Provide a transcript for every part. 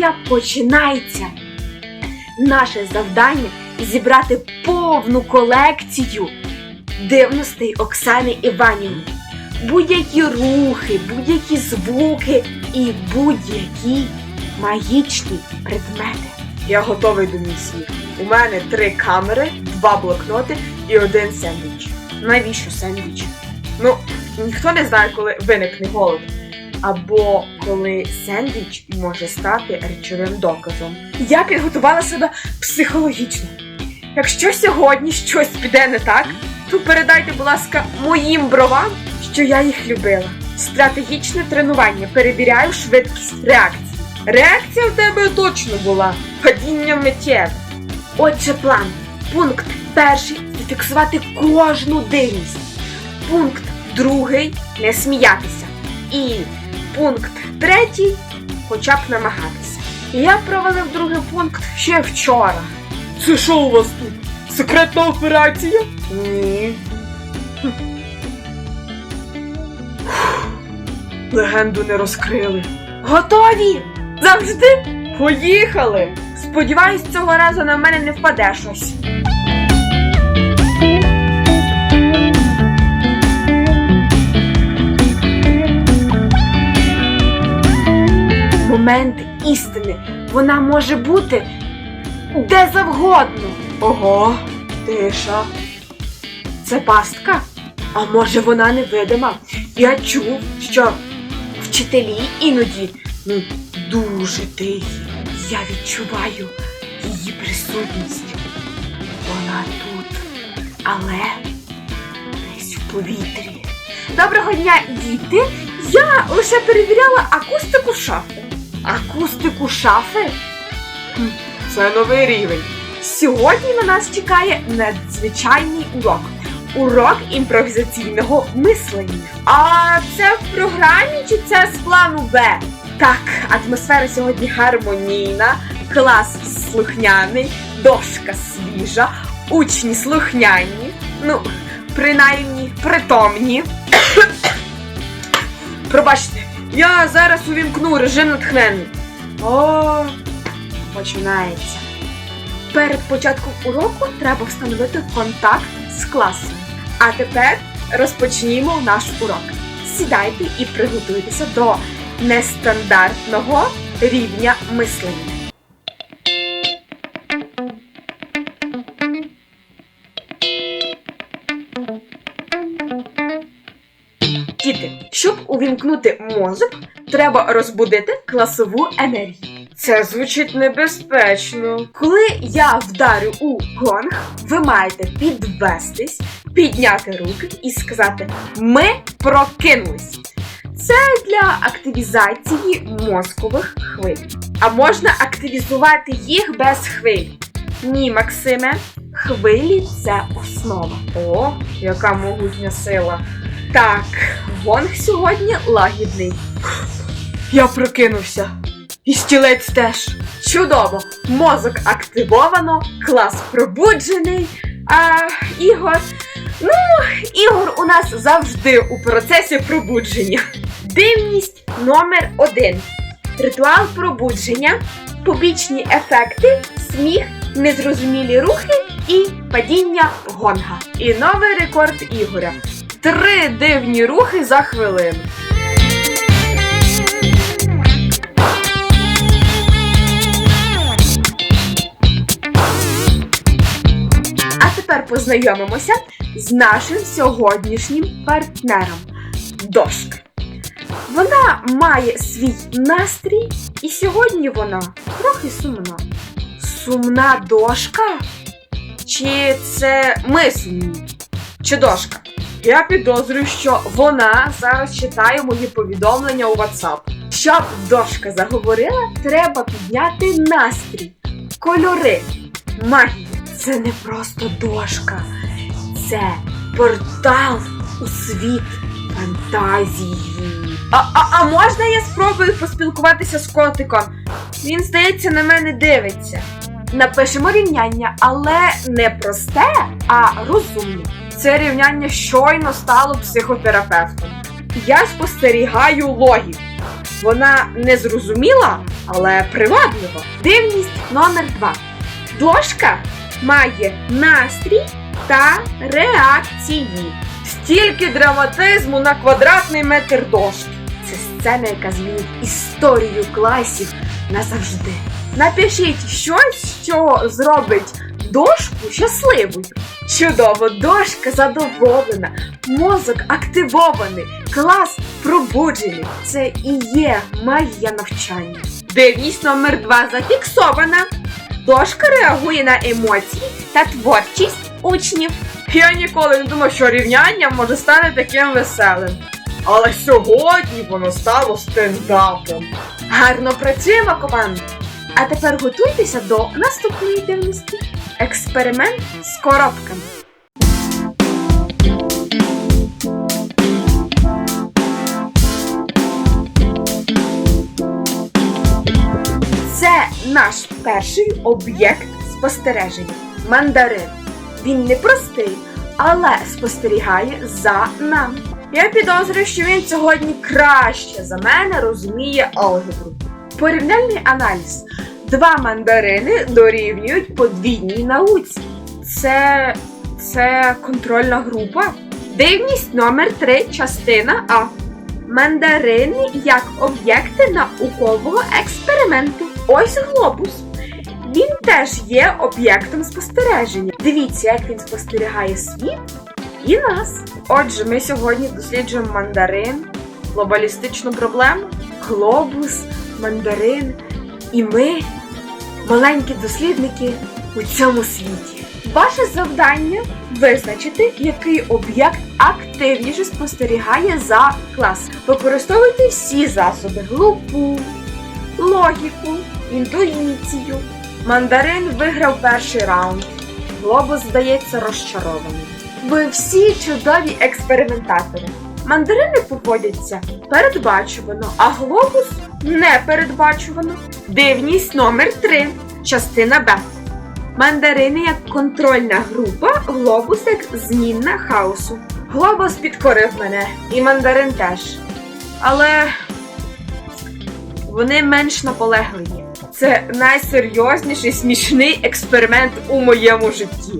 Операція починається. Наше завдання зібрати повну колекцію дивностей Оксани Іванівни. Будь-які рухи, будь-які звуки і будь-які магічні предмети. Я готовий до місії. У мене три камери, два блокноти і один сендвіч. Навіщо сендвіч? Ну, ніхто не знає, коли виникне голод. Або коли сендвіч може стати речовим доказом. Я підготувала себе психологічно. Якщо сьогодні щось піде не так, то передайте, будь ласка, моїм бровам, що я їх любила. Стратегічне тренування. Перевіряю швидкість реакції. Реакція в тебе точно була. Падіння миттєве. Отже, план. Пункт перший зафіксувати кожну дивність. Пункт другий не сміятися. І пункт третій хоча б намагатися. Я провалив другий пункт ще вчора. Це що у вас тут? Секретна операція? Ні. Легенду не розкрили. Готові! Завжди? Поїхали! Сподіваюсь, цього разу на мене не впаде щось. Момент істини. Вона може бути де завгодно. Ого, тиша. Це пастка? А може вона невидима? Я чув, що вчителі іноді ну, дуже тихі. Я відчуваю її присутність. Вона тут, але десь в повітрі. Доброго дня, діти! Я лише перевіряла акустику шафи. Акустику шафи? Це новий рівень. Сьогодні на нас чекає надзвичайний урок. Урок імпровізаційного мислення. А це в програмі чи це з плану Б? Так, атмосфера сьогодні гармонійна, клас слухняний, дошка свіжа, учні слухняні, ну, принаймні притомні. Пробачте, я зараз увімкну режим натхнений. О, починається. Перед початком уроку треба встановити контакт з класом. А тепер розпочнімо наш урок. Сідайте і приготуйтеся до нестандартного рівня мислення. Увімкнути мозок, треба розбудити класову енергію. Це звучить небезпечно. Коли я вдарю у гонг, ви маєте підвестись, підняти руки і сказати Ми прокинулись. Це для активізації мозкових хвиль. А можна активізувати їх без хвиль. Ні, Максиме, хвилі це основа. О, яка могутня сила. Так, гонг сьогодні лагідний. Я прокинувся. І стілець теж. Чудово! Мозок активовано, клас пробуджений. А Ігор. Ну, Ігор у нас завжди у процесі пробудження. Дивність номер один. Ритуал пробудження, побічні ефекти, сміх, незрозумілі рухи і падіння гонга. І новий рекорд Ігоря. Три дивні рухи за хвилину. А тепер познайомимося з нашим сьогоднішнім партнером Дошка. Вона має свій настрій, і сьогодні вона трохи сумна. Сумна дошка? Чи це ми сумні? Чи дошка? Я підозрюю, що вона зараз читає мої повідомлення у WhatsApp. Щоб дошка заговорила, треба підняти настрій, кольори, магію. Це не просто дошка, це портал у світ фантазії. А, а, а можна я спробую поспілкуватися з котиком? Він, здається, на мене дивиться. Напишемо рівняння, але не просте, а розумне. Це рівняння щойно стало психотерапевтом. Я спостерігаю логіку. Вона не зрозуміла, але приваблива. Дивність номер два. Дошка має настрій та реакції. Стільки драматизму на квадратний метр дошки. Це сцена, яка змінить історію класів назавжди. Напишіть щось, що зробить дошку щасливою. Чудово, дошка задоволена, мозок активований, клас пробуджений. Це і є магія навчання. Дивність номер два зафіксована. Дошка реагує на емоції та творчість учнів. Я ніколи не думав, що рівняння може стати таким веселим. Але сьогодні воно стало стендапом. Гарно працюємо, команда! А тепер готуйтеся до наступної дивності. Експеримент з коробками. Це наш перший об'єкт спостереження мандарин. Він не простий, але спостерігає за нами. Я підозрюю, що він сьогодні краще за мене розуміє алгебру. Порівняльний аналіз. Два мандарини дорівнюють подвійній науці. Це. це контрольна група. Дивність номер 3, частина А. Мандарини як об'єкти наукового експерименту. Ось глобус. Він теж є об'єктом спостереження. Дивіться, як він спостерігає світ і нас. Отже, ми сьогодні досліджуємо мандарин, глобалістичну проблему, глобус, мандарин. І ми маленькі дослідники у цьому світі. Ваше завдання визначити, який об'єкт активніше спостерігає за клас. Використовуйте всі засоби глупу, логіку, інтуїцію. Мандарин виграв перший раунд. Глобус здається розчарованим. Ви всі чудові експериментатори. Мандарини поводяться передбачувано, а глобус непередбачувано. Дивність номер 3, частина Б. Мандарини як контрольна група, глобус як змінна хаосу. Глобус підкорив мене, і мандарин теж. Але вони менш наполегливі. Це найсерйозніший смішний експеримент у моєму житті.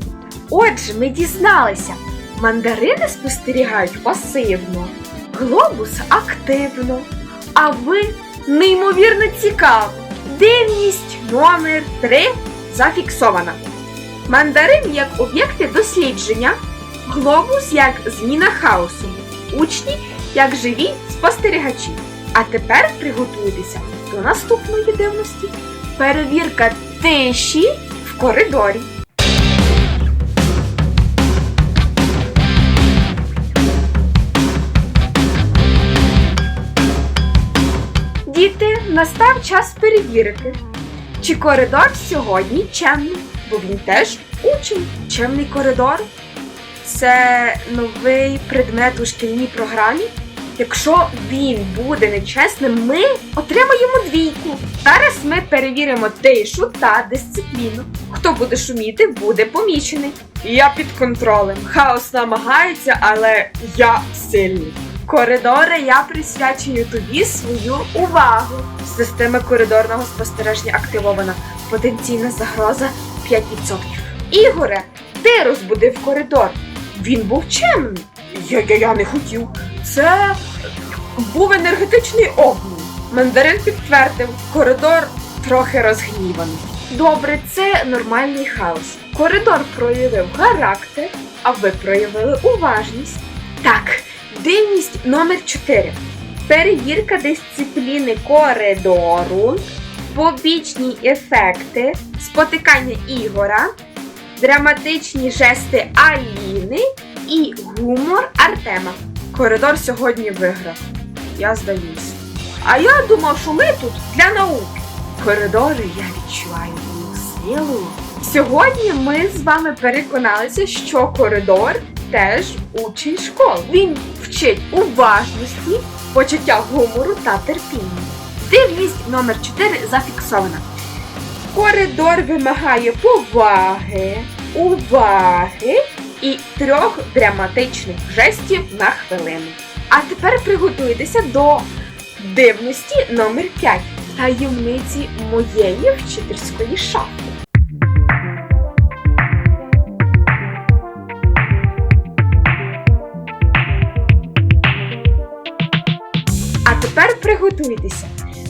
Отже, ми дізналися, мандарини спостерігають пасивно, глобус активно, а ви неймовірно цікаво. Дивність номер 3 зафіксована. Мандарин як об'єкти дослідження, глобус як зміна хаосу, учні як живі спостерігачі. А тепер приготуйтеся до наступної дивності. Перевірка тиші в коридорі. Час перевірити, чи коридор сьогодні чемний, бо він теж учень. Чемний коридор це новий предмет у шкільній програмі. Якщо він буде нечесним, ми отримаємо двійку. Зараз ми перевіримо тишу та дисципліну. Хто буде шуміти, буде помічений. Я під контролем. Хаос намагається, але я сильний. Коридори я присвячую тобі свою увагу. Система коридорного спостереження активована. Потенційна загроза 5%. Ігоре, ти розбудив коридор. Він був чемний. Я, я, я не хотів. Це був енергетичний обмін. Мандарин підтвердив, коридор трохи розгніваний. Добре, це нормальний хаос. Коридор проявив характер, а ви проявили уважність. Так, дивність номер 4. Перевірка дисципліни коридору, побічні ефекти, спотикання Ігора, драматичні жести Аліни і гумор Артема. Коридор сьогодні виграв. Я здаюсь. А я думав, що ми тут для науки. Коридори я відчуваю силу. Сьогодні ми з вами переконалися, що коридор теж учень школи. Він вчить уважності, почуття гумору та терпіння. Дивність номер 4 зафіксована. Коридор вимагає поваги, уваги і трьох драматичних жестів на хвилину. А тепер приготуйтеся до Дивності номер 5 Таємниці моєї вчительської шафи. Тепер приготуйтеся.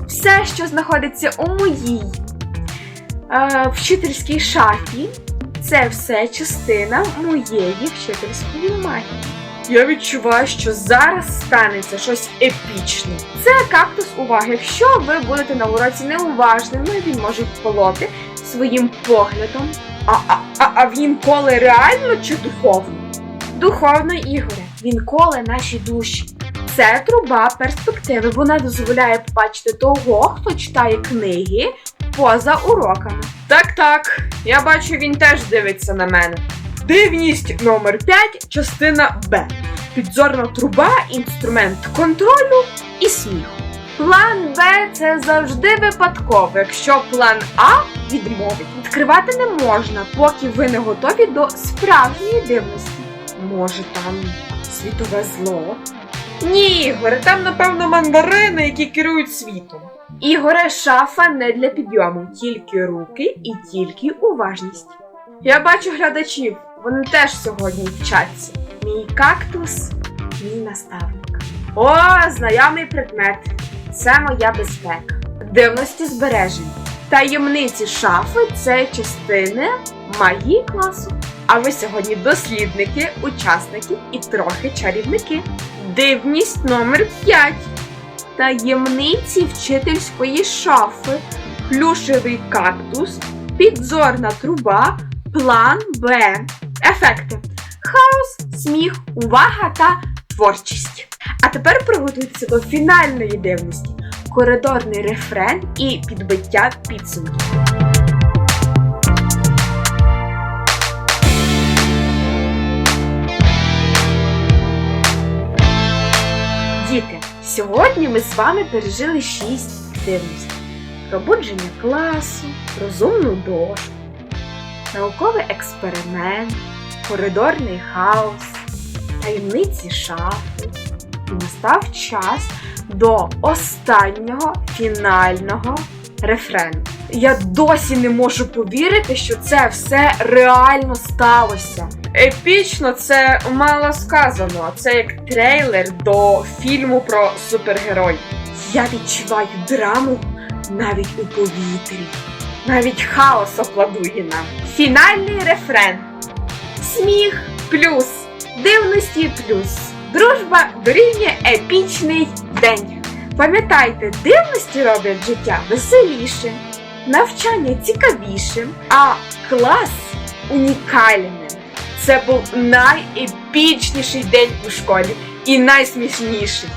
Все, що знаходиться у моїй е, вчительській шафі, це все частина моєї вчительської магії. Я відчуваю, що зараз станеться щось епічне. Це кактус уваги. Якщо ви будете на уроці неуважними, він може вколоти своїм поглядом. А, а, а, а він коле реально чи духовно? Духовно, Ігоре, він коле наші душі. Це труба перспективи. Вона дозволяє побачити того, хто читає книги поза уроками. Так, так, я бачу, він теж дивиться на мене. Дивність номер 5, частина Б. Підзорна труба, інструмент контролю і сміху. План Б це завжди випадково, якщо план А відмовить. Відкривати не можна, поки ви не готові до справжньої дивності. Може там світове зло? Ні, Ігоре, там, напевно, мандарини, які керують світом. Ігоре, шафа не для підйому, тільки руки і тільки уважність. Я бачу глядачів, вони теж сьогодні вчаться. Мій кактус, мій наставник. О, знайомий предмет. Це моя безпека. Дивності збережень. Таємниці шафи це частини магії класу. А ви сьогодні дослідники, учасники і трохи чарівники. Дивність номер 5. Таємниці вчительської шафи, плюшевий кактус, підзорна труба, план Б. Ефекти: хаос, сміх, увага та творчість. А тепер приготуйтеся до фінальної дивності: коридорний рефрен і підбиття підсумків. Сьогодні ми з вами пережили шість активностей: пробудження класу, розумну дошку, науковий експеримент, коридорний хаос, таємниці шафи. І настав час до останнього фінального рефрену. Я досі не можу повірити, що це все реально сталося. Епічно це мало сказано. Це як трейлер до фільму про супергероїв. Я відчуваю драму навіть у повітрі. Навіть хаос окладує нам. Фінальний рефрен. Сміх плюс, дивності плюс. Дружба дорівнює епічний день. Пам'ятайте, дивності роблять життя веселішим, навчання цікавішим, а клас унікальним. Це був найепічніший день у школі і найсмішніший.